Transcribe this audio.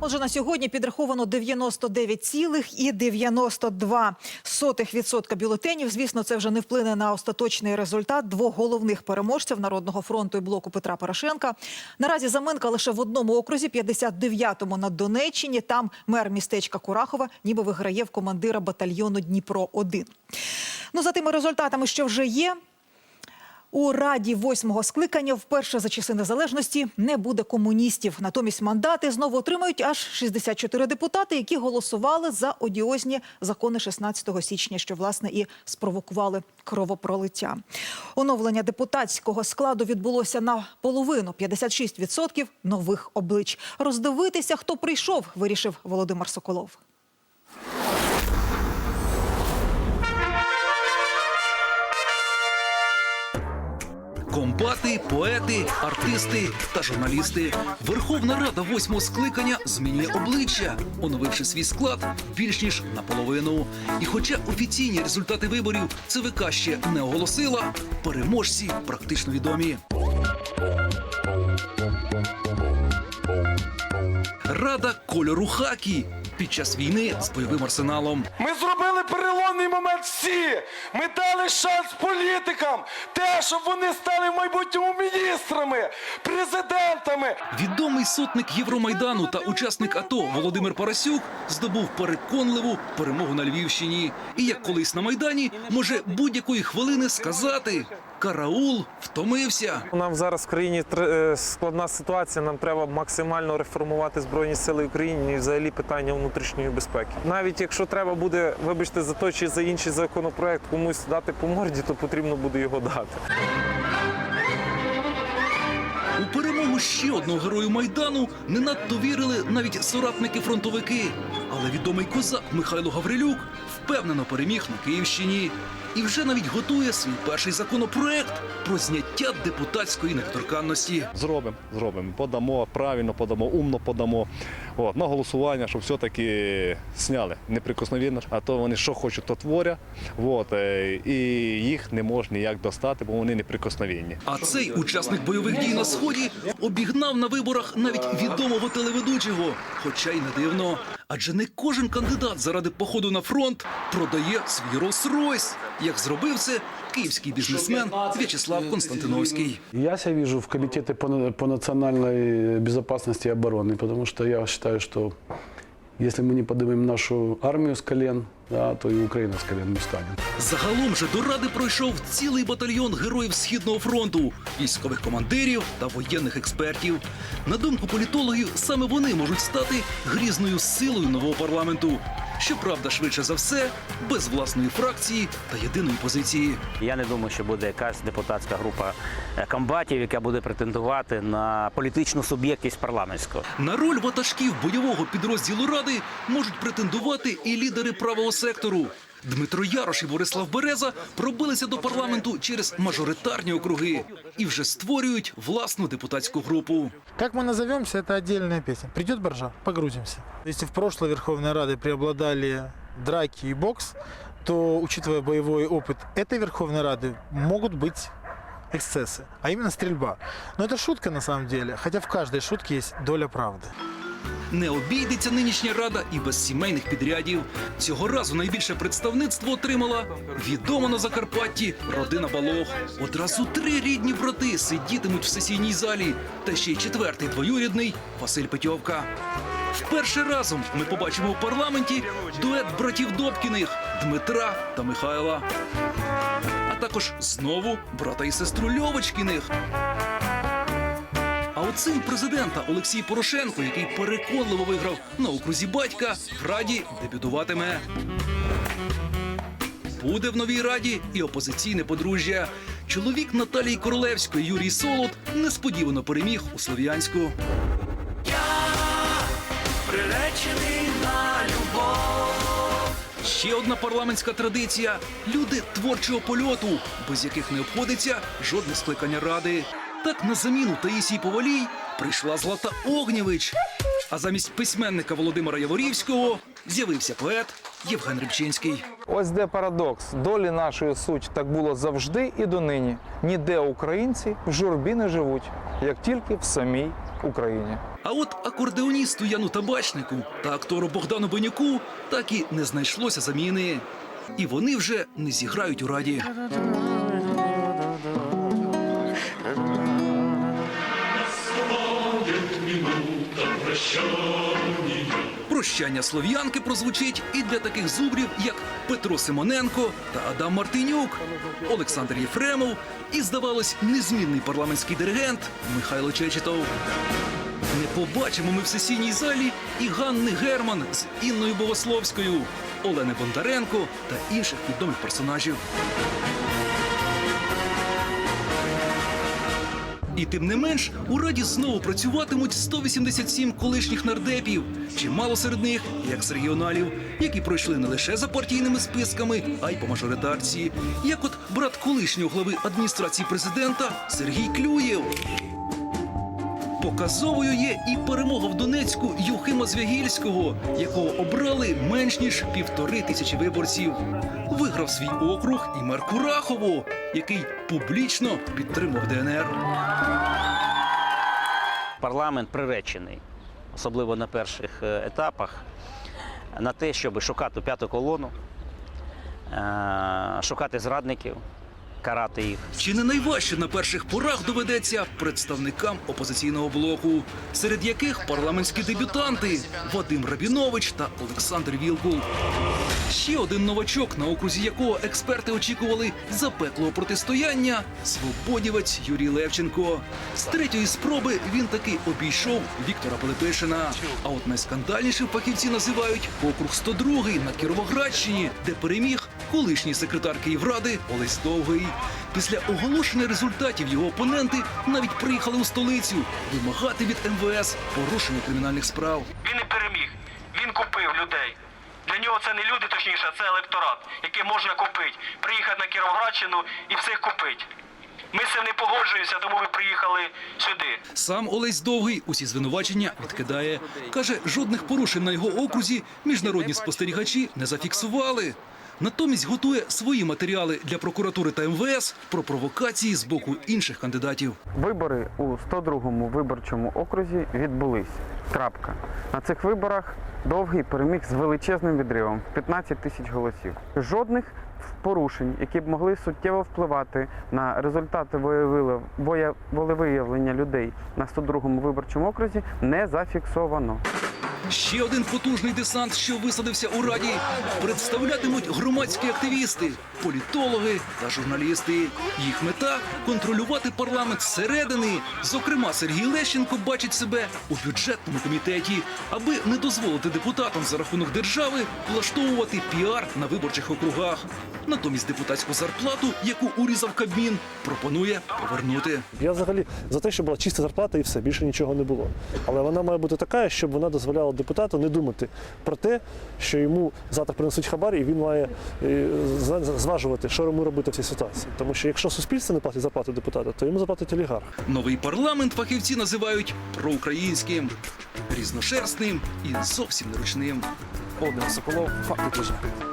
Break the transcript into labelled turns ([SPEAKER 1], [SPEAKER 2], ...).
[SPEAKER 1] Отже, на сьогодні підраховано 99,92% бюлетенів. Звісно, це вже не вплине на остаточний результат двох головних переможців Народного фронту і блоку Петра Порошенка. Наразі заминка лише в одному окрузі, 59-му на Донеччині. Там мер містечка Курахова ніби виграє в командира батальйону Дніпро 1 Ну за тими результатами, що вже є. У раді восьмого скликання вперше за часи незалежності не буде комуністів. Натомість мандати знову отримають аж 64 депутати, які голосували за одіозні закони 16 січня, що власне і спровокували кровопролиття. Оновлення депутатського складу відбулося на половину 56% нових облич. Роздивитися, хто прийшов, вирішив Володимир Соколов.
[SPEAKER 2] Комбати, поети, артисти та журналісти. Верховна Рада восьмого скликання змінює обличчя, оновивши свій склад більш ніж наполовину. І хоча офіційні результати виборів ЦВК ще не оголосила, переможці практично відомі. Кольору хакі під час війни з бойовим арсеналом.
[SPEAKER 3] Ми зробили переломний момент всі. Ми дали шанс політикам, те, щоб вони стали в майбутньому міністрами, президентами.
[SPEAKER 2] Відомий сотник Євромайдану та учасник АТО Володимир Парасюк здобув переконливу перемогу на Львівщині. І як колись на Майдані може будь-якої хвилини сказати Караул втомився.
[SPEAKER 4] Нам зараз в країні е, складна ситуація. Нам треба максимально реформувати збройні сили України і взагалі питання внутрішньої безпеки. Навіть якщо треба буде, вибачте, за той чи за інший законопроект комусь дати по морді, то потрібно буде його дати.
[SPEAKER 2] У перемогу ще одного герою майдану не надто вірили навіть соратники-фронтовики. Але відомий козак Михайло Гаврилюк впевнено переміг на Київщині і вже навіть готує свій перший законопроект про зняття депутатської недоторканності.
[SPEAKER 5] Зробимо, зробимо. Подамо, правильно подамо, умно подамо. От, на голосування, щоб все-таки сняли неприкосновенно. А то вони що хочуть, то творять. От, е, і їх не можна ніяк достати, бо вони неприкосновенні.
[SPEAKER 2] А цей учасник бойових дій на сході обігнав на виборах навіть відомого телеведучого. Хоча й не дивно. Адже не кожен кандидат заради походу на фронт продає свій Rolls-Royce, як зробив це київський бізнесмен В'ячеслав Константиновський.
[SPEAKER 6] Я себя вижу в комитете по, по национальной безопасности и обороны, потому что я считаю, что если мы не поднимем нашу армию с колен, да, то и Украина с колен не встанет.
[SPEAKER 2] Загалом же до ради пройшов цілий батальйон героїв Східного фронту, військових командирів та воєнних експертів. На думку політологів, саме вони можуть стати грізною силою нового парламенту. Щоправда, швидше за все, без власної фракції та єдиної позиції.
[SPEAKER 7] Я не думаю, що буде якась депутатська група е, комбатів, яка буде претендувати на політичну суб'єктність парламентського.
[SPEAKER 2] На роль ватажків бойового підрозділу ради можуть претендувати і лідери правого сектору. Дмитро Ярош і Борислав Береза пробилися до парламенту через мажоритарні округи і вже створюють власну депутатську групу.
[SPEAKER 8] Как мы назовемся, это отдельная песня. Придет боржа, погрузимся. Если в прошлой Верховной Рады преобладали драки и бокс, то, учитывая боевой опыт этой Верховной Рады, могут быть эксцессы, а именно стрельба. Но это шутка на самом деле, хотя в каждой шутке есть доля правды.
[SPEAKER 2] Не обійдеться нинішня рада і без сімейних підрядів. Цього разу найбільше представництво отримала відома на Закарпатті родина Балох. Одразу три рідні брати сидітимуть в сесійній залі, та ще й четвертий двоюрідний Василь Петьовка. Вперше разом ми побачимо в парламенті дует братів Добкіних Дмитра та Михайла. А також знову брата і сестру Льовочкіних. Син президента Олексій Порошенко, який переконливо виграв на окрузі батька, в раді дебютуватиме. Буде в новій раді і опозиційне подружжя. Чоловік Наталії Королевської Юрій Солод несподівано переміг у Слов'янську. Я приречений на любов. Ще одна парламентська традиція люди творчого польоту, без яких не обходиться жодне скликання ради. Так на заміну Таїсії Повалій прийшла Злата Огнєвич. А замість письменника Володимира Яворівського з'явився поет Євген Рибчинський.
[SPEAKER 9] Ось де парадокс. Долі нашої суть так було завжди і донині. Ніде українці в журбі не живуть, як тільки в самій Україні.
[SPEAKER 2] А от акордеоністу Яну Табачнику та актору Богдану Бенюку так і не знайшлося заміни. І вони вже не зіграють у раді. Прощання слов'янки прозвучить і для таких зубрів, як Петро Симоненко та Адам Мартинюк, Олександр Єфремов і, здавалось, незмінний парламентський диригент Михайло Чечетов. Не побачимо ми в сесійній залі і Ганни Герман з Інною Богословською, Олени Бондаренко та інших відомих персонажів. І тим не менш, у раді знову працюватимуть 187 колишніх нардепів. Чимало серед них, як з регіоналів, які пройшли не лише за партійними списками, а й по мажоритарці. Як от брат колишнього глави адміністрації президента Сергій Клюєв. Показовою є і перемога в Донецьку Юхима Звягільського, якого обрали менш ніж півтори тисячі виборців. Виграв свій округ і мер Курахово, який публічно підтримав ДНР.
[SPEAKER 7] Парламент приречений, особливо на перших е, етапах, на те, щоб шукати п'яту колону, е, шукати зрадників, карати їх.
[SPEAKER 2] Чи не найважче на перших порах доведеться представникам опозиційного блоку, серед яких парламентські дебютанти Вадим Рабінович та Олександр Вілкул. Ще один новачок, на окрузі якого експерти очікували запеклого протистояння свободівець Юрій Левченко. З третьої спроби він таки обійшов Віктора Пилипишина. А от найскандальнішим фахівці називають округ 102 на Кіровоградщині, де переміг колишній секретар Київради Олесь Довгий. Після оголошення результатів його опоненти навіть приїхали у столицю вимагати від МВС порушення кримінальних справ.
[SPEAKER 10] Він не переміг. Він купив людей. Нього це не люди, точніше, а це електорат, який можна купити. Приїхати на Кіровоградщину і всіх купити. Ми з цим не погоджуємося, тому ви приїхали сюди.
[SPEAKER 2] Сам Олесь Довгий усі звинувачення відкидає. Каже, жодних порушень на його окрузі міжнародні спостерігачі не зафіксували. Натомість готує свої матеріали для прокуратури та МВС про провокації з боку інших кандидатів.
[SPEAKER 11] Вибори у 102-му виборчому окрузі відбулись. Крапка. На цих виборах довгий переміг з величезним відривом 15 тисяч голосів. Жодних порушень, які б могли суттєво впливати на результати волевиявлення людей на 102-му виборчому окрузі, не зафіксовано.
[SPEAKER 2] Ще один потужний десант, що висадився у раді, представлятимуть громадські активісти, політологи та журналісти. Їх мета контролювати парламент зсередини. Зокрема, Сергій Лещенко бачить себе у бюджетному комітеті, аби не дозволити депутатам за рахунок держави влаштовувати піар на виборчих округах. Натомість депутатську зарплату, яку урізав Кабмін, пропонує повернути.
[SPEAKER 12] Я взагалі за те, щоб була чиста зарплата і все, більше нічого не було. Але вона має бути така, щоб вона дозволяла депутату не думати про те, що йому завтра принесуть хабар, і він має е, зважувати, що йому робити в цій ситуації. Тому що якщо суспільство не платить зарплату депутата, то йому заплатить олігарх.
[SPEAKER 2] Новий парламент фахівці називають проукраїнським, різношерстним і зовсім неручним.
[SPEAKER 9] Володимир Соколов, факти тижня.